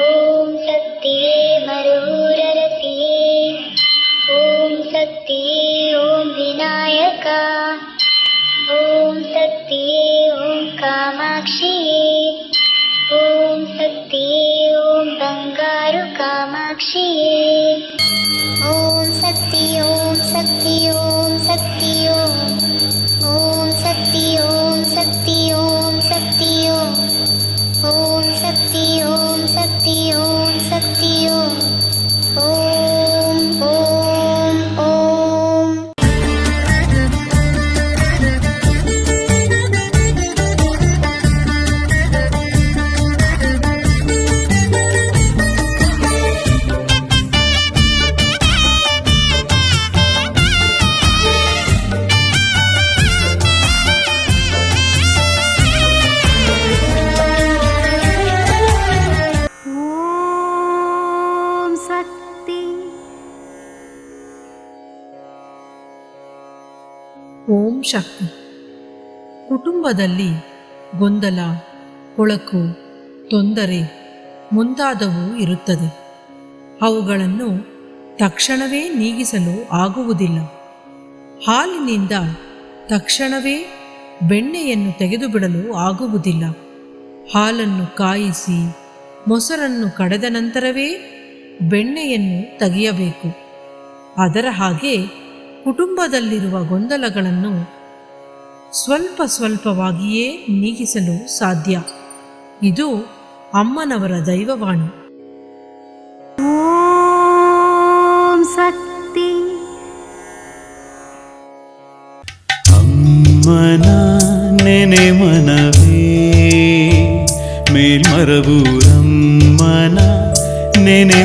ॐ सत्ये मरुररति ॐ सत्य ॐ विनायका। ॐ सत्य ॐ कामाक्षी। ॐ सत्य ॐ बङ्गारु बङ्गारुकामाक्षी ॐ सत्य ॐ सत्य ಓಂ ಓಂ ಶಕ್ತಿ. ಕುಟುಂಬದಲ್ಲಿ ಗೊಂದಲ, ಕೊಳಕು, ತೊಂದರೆ ಮುಂತಾದವು ಇರುತ್ತದೆ. ಅವುಗಳನ್ನು ತಕ್ಷಣವೇ ನೀಗಿಸಲು ಆಗುವುದಿಲ್ಲ. ಹಾಲಿನಿಂದ ತಕ್ಷಣವೇ ಬೆಣ್ಣೆಯನ್ನು ತೆಗೆದುಬಿಡಲು ಆಗುವುದಿಲ್ಲ. ಹಾಲನ್ನು ಕಾಯಿಸಿ, ಮೊಸರನ್ನು ಕಡೆದ ನಂತರವೇ ಬೆಣ್ಣೆಯನ್ನು ತೆಗೆಯಬೇಕು. ಅದರ ಹಾಗೆ ಕುಟುಂಬದಲ್ಲಿರುವ ಗೊಂದಲಗಳನ್ನು ಸ್ವಲ್ಪ ಸ್ವಲ್ಪವಾಗಿಯೇ ನೀಗಿಸಲು ಸಾಧ್ಯ. ಇದು ಅಮ್ಮನವರ ದೈವವಾಣಿ. ಓಂ ಶಕ್ತಿ ಅಮ್ಮನ ನೆನೆ ಮನವೇ ಮೇಲ್ಮರಬೂರಮ್ಮನ ನೆನೆ